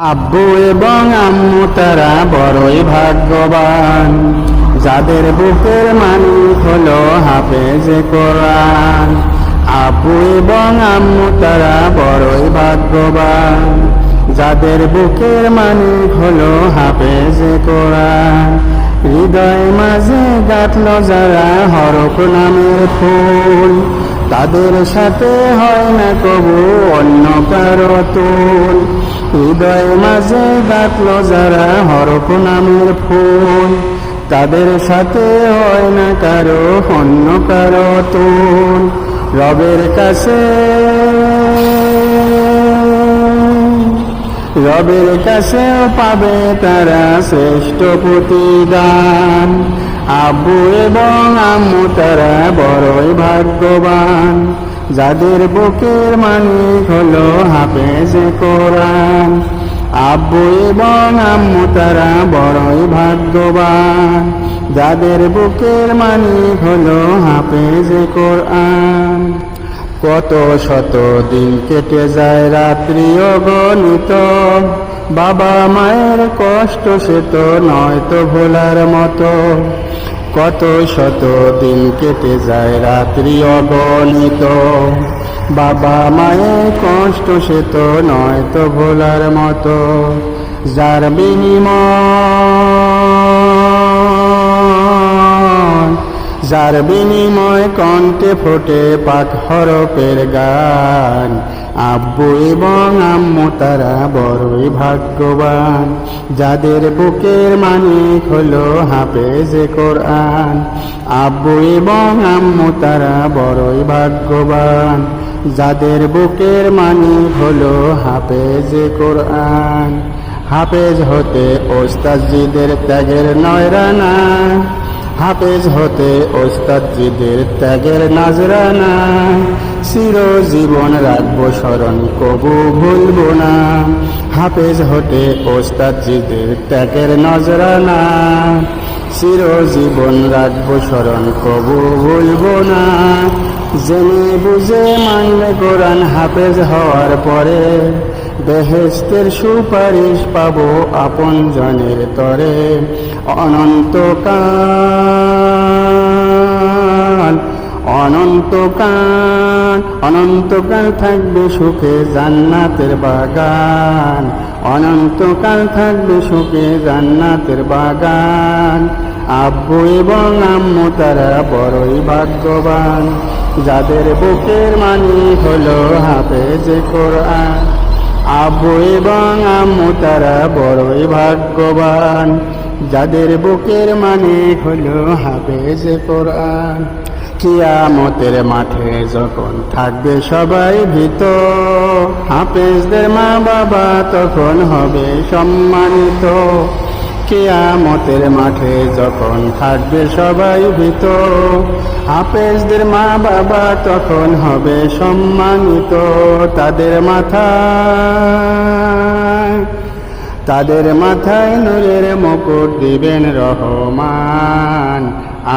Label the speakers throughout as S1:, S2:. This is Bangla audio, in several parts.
S1: আব্বু এবং আম্মু তারা বড়ই ভাগ্যবান। যাদের বুকের মালিক হলো হাফেজ কোরআন। আব্বু এবং আম্মু তারা বড়ই ভাগ্যবান। যাদের বুকের মালিক হলো হাফেজ কোরআন। হৃদয় মাঝে গাঁথল যারা হরক নামের ফুল। তাদের সাথে হয় না কবু অন্য কারও তুল। হৃদয় মাঝে গাঁথল যারা হরক নামের ফুল। তাদের সাথে হয় না কারও, অন্য কারও তুল। রবের কাছে রবের কাছেও পাবে তারা শ্রেষ্ঠ প্রতিদান। আব্বু এবং আম্মু তারা বড়ই ভাগ্যবান। যাদের বুকের মালিক হলো হাফেজ কোরআন। আব্বু এবং আম্মু তারা বড়ই ভাগ্যবান। যাদের বুকের মালিক হলো হাফেজ কোরআন। কত শত দিন কেটে যায় রাত্রি অগণিত বাবা মায়ের কষ্ট সে তো নয় তো ভোলার মতো। কত শত দিন কেটে যায় রাত্রি অগণিত। বাবা মায়ের কষ্ট সে তো নয় তো ভোলার মতো, যার বিনিময় যার বিনিময় কণ্ঠে ফোটে পাক হরপের গান। আব্বু এবং আম্মু, তারা বড়ই ভাগ্যবান। যাদের বুকের মানিক হলো হাফেজ কোরআন। আব্বু এবং আম্মু, তারা বড়ই ভাগ্যবান। যাদের বুকের মানিক হলো হাফেজ কোরআন। হাফেজ হতে ওস্তাদজিদের ত্যাগের নয়রানা হাফেজ হতে ওস্তাদজিদের ত্যাগের নাজরানা। চির জীবন রাখব স্মরণ, কবু ভুলবো না। হাফেজ হতে ওস্তাদজিদের ত্যাগের নজরানা। চির জীবন রাখব স্মরণ, কবু ভুলবো না। জেনে বুঝে মানলে কোরআন হাফেজ হওয়ার পরে বেহেস্তের সুপারিশ পাবো আপন জনের তরে। অনন্তকাল অনন্তকাল অনন্তকাল থাকবে সুখে জান্নাতের বাগান। অনন্তকাল থাকবে সুখে জান্নাতের বাগান। আব্বু এবং আম্মু তারা বড়ই ভাগ্যবান। যাদের বুকের মানি হলো হাফেজ কোরআন। আব্বু এবং আম্মু তারা বড়ই ভাগ্যবান। যাদের বুকের মানে হলো হাফেজ কোরআন। কিয়ামতের মাঠে যখন থাকবে সবাই ভীত, হাফেজদের মা বাবা তখন হবে সম্মানিত। কেয়ামতের মাঠে যখন থাকবে সবাই ভীত, হাফেজদের মা বাবা তখন হবে সম্মানিত তাদের মাথা তাদের মাথায় নূরের মুকুট দিবেন রহমান।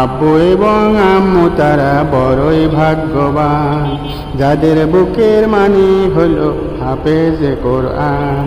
S1: আব্বু এবং আম্মু তারা বড়ই ভাগ্যবান। যাদের বুকের মানি হলো হাফেজ কোরআন।